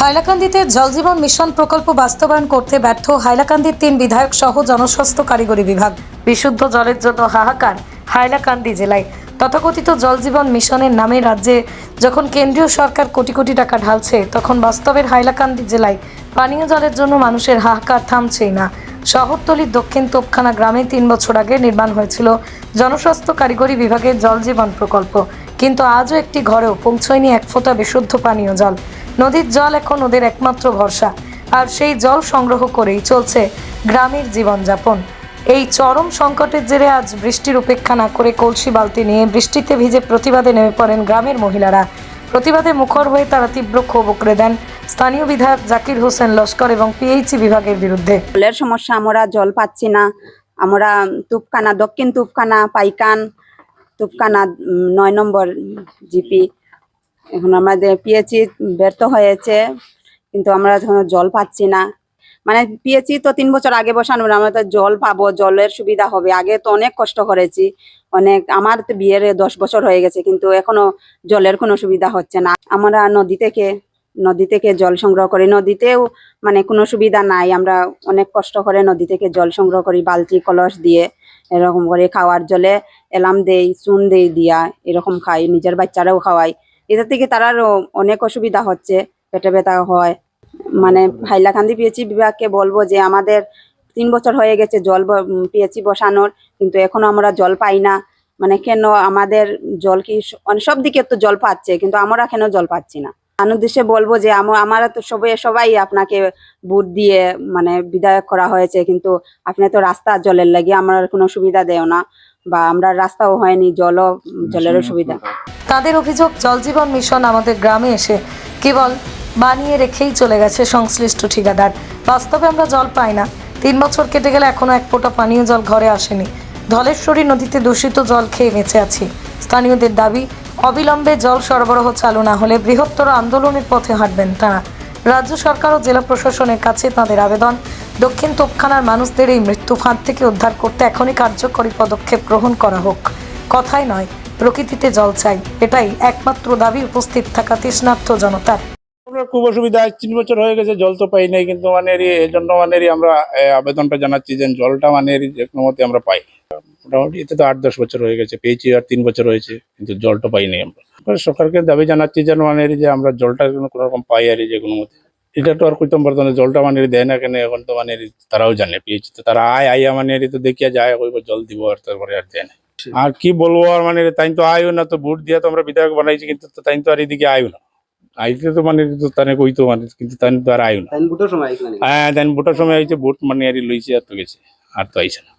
হাইলাকান্দিতে জলজীবন mission প্রকল্প বাস্তবায়ন করতে ব্যর্থ হাইলাকান্দির তিন বিধায়ক সহ জনস্বাস্থ্য কারিগরি বিভাগ। বিশুদ্ধ জলের জন্য হাহাকার হাইলাকান্দি জেলায়। তথাকথিত জলজীবন মিশনের নামে রাজ্যে যখন কেন্দ্রীয় সরকার কোটি কোটি টাকা ঢালছে, তখন বাস্তবের হাইলাকান্দি জেলায় পানীয় জলের জন্য মানুষের হাহাকার থামছেই না। শহরতলির দক্ষিণ তোপখানা গ্রামে তিন বছর আগে নির্মাণ হয়েছিল জনস্বাস্থ্য কারিগরি বিভাগের জল জীবন প্রকল্প। কিন্তু আজও একটি ঘরেও পৌঁছয়নি এক ফোঁটা বিশুদ্ধ পানীয় জল। নদীর জল এখন ওদের একমাত্র ভরসা আর সেই জল সংগ্রহ করেই চলছে গ্রামের জীবনযাপন। এই চরম সংকটের জেরে আজ বৃষ্টির উপেক্ষা না করে কলসি বালতি নিয়ে বৃষ্টিতে ভিজে প্রতিবাদে নেমে পড়েন গ্রামের মহিলারা। প্রতিবাদে মুখর হয়ে তারা তীব্র ক্ষোভ উকড়ে দেন স্থানীয় বিধায়ক জাকির হোসেন লস্কর এবং পিএইচি বিভাগের বিরুদ্ধে। জলের সমস্যা আমরা জল পাচ্ছি না। আমরা তুপকানা দক্ষিণ তুপকানা পাইকান তুপকানা উম, নয় নম্বর জিপি। এখন আমাদের পিএচি ব্যর্থ হয়েছে, কিন্তু আমরা এখন জল পাচ্ছি না। মানে পিএচি তো তিন বছর আগে বসানো, আমরা তো জল পাবো, জলের সুবিধা হবে। আগে তো অনেক কষ্ট করেছি, অনেক, আমার তো বিয়ের দশ বছর হয়ে গেছে, কিন্তু এখনও জলের কোনো সুবিধা হচ্ছে না। আমরা নদী থেকে নদী থেকে জল সংগ্রহ করি। নদীতেও মানে কোনো সুবিধা নাই, আমরা অনেক কষ্ট করে নদী থেকে জল সংগ্রহ করি, বালতি, কলস দিয়ে, এরকম করে খাওয়ার জলে এলাম দেই, চুন দেই দিয়া, এরকম খাই, নিজের বাচ্চারাও খাওয়াই এটা থেকে তারারও অনেক অসুবিধা হচ্ছে পেটে ব্যথা হয়। মানে হাইলাকান্দি পিএচি বিভাগকে বলব যে আমাদের তিন বছর হয়ে গেছে জল পিএচি বসানোর কিন্তু এখনও আমরা জল পাই না। মানে কেন আমাদের জল কি মানে সব দিকে তো জল পাচ্ছে কিন্তু আমরা কেন জল পাচ্ছি না? উদ্দেশ্যে বলব যে আম- আমরা তো সবাই সবাই আপনাকে বুট দিয়ে মানে বিধায়ক করা হয়েছে কিন্তু আপনি তো রাস্তা জলের লাগে আমরা কোনো সুবিধা দেও না বা আমরা রাস্তাও হয়নি জলও জলেরও সুবিধা। তাদের অভিযোগ, জলজীবন মিশন আমাদের গ্রামে এসে কেবল বানিয়ে রেখেই চলে গেছে সংশ্লিষ্ট ঠিকাদার। বাস্তবে আমরা জল পাই না। তিন বছর কেটে গেলে এখনও এক ফোঁটা পানীয় জল ঘরে আসেনি। ধলেশ্বরী নদীতে দূষিত জল খেয়ে বেঁচে আছি। স্থানীয়দের দাবি, অবিলম্বে জল সরবরাহ চালু না হলে বৃহত্তর আন্দোলনের পথে হাঁটবেন তাঁরা। রাজ্য সরকার ও জেলা প্রশাসনের কাছে তাদের আবেদন। দক্ষিণ তোপখানার মানুষদের এই মৃত্যু ফাঁদ থেকে উদ্ধার করতে এখনই কার্যকরী পদক্ষেপ গ্রহণ করা হোক। কথাই নয় প্রকৃতিতে জল চাই, এটাই একমাত্র দাবি উপস্থিত থাকা তৃষ্ণার্থ জনতার খুব অসুবিধা, তিন বছর হয়ে গেছে জল তো পাই নাই, কিন্তু মানে এই জন্য মানে আমরা আবেদনটা জানাচ্ছি যে জলটা মানে যে কোনো মতে আমরা পাই। মোটামুটি এতে তো আট দশ বছর হয়ে গেছে, পেয়েছি আর তিন বছর হয়েছে, কিন্তু জলটা পাই নাই আমরা সরকারকে দাবি জানাচ্ছি যেন মানে যে আমরা জলটা কোনো রকম পাই আর যে কোনো মতে। এটা তো আর কইতাম পারতো না জলটা মানে দেয় না কেন? এখন তো মানে তারাও জানে পেয়েছি তো তারা আয় আইয়া মানে তো দেখিয়া যায় কইব জল দিব আর তারপরে আর দেয় না। আর কি বলব আর মানে তাই তো আয়ও না তো ভোট দিয়া তো আমরা বিধায়ক বানাইছি কিন্তু তাই তো আর এদিকে আয়ও না। আইতে তো মানে তো তানে কইতো মানে কিন্তু তাই তো আর আয়ও না। তাই বুটোর সময় আইসলা নাকি? হ্যাঁ দেন ভোটের সময় আইছে ভোট মানে আর লইছে আর তো গেছে আর তো আইছে না।